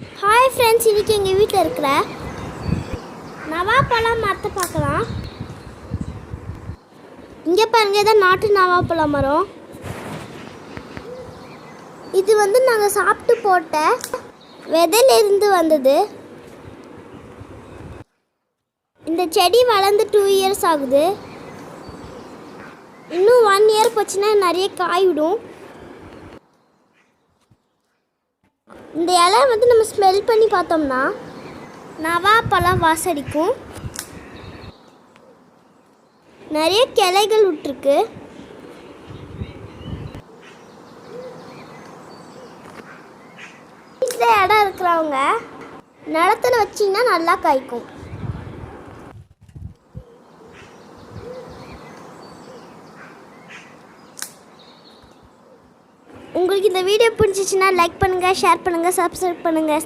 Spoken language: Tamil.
ஹாய் ஃப்ரெண்ட்ஸ் இன்றைக்கி எங்கள் வீட்டில் இருக்கிற நவாப்பழம் மரத்தை பார்க்கலாம். இங்கே பாருங்க இதான் நாட்டு நவாப்பழம் மரம். இது வந்து நாங்கள் சாப்பிட்டு போட்ட விதையிலிருந்து வந்தது. இந்த செடி வளர்ந்து டூ இயர்ஸ் ஆகுது. இன்னும் ஒன் இயர் போச்சுன்னா நிறைய காய் விடும். இந்த இலை வந்து நம்ம ஸ்மெல் பண்ணி பார்த்தோம்னா நவாப்பழம் வாசடிக்கும். நிறைய கிளைகள் விட்டுருக்கு. வீட்டில் இடம் இருக்கிறவங்க நிலத்துல வச்சிங்கன்னா நல்லா காய்க்கும். உங்களுக்கு இந்த வீடியோ பிடிச்சிச்சின்னா லைக் பண்ணுங்கள் ஷேர் பண்ணுங்கள் சப்ஸ்கிரைப் பண்ணுங்கள்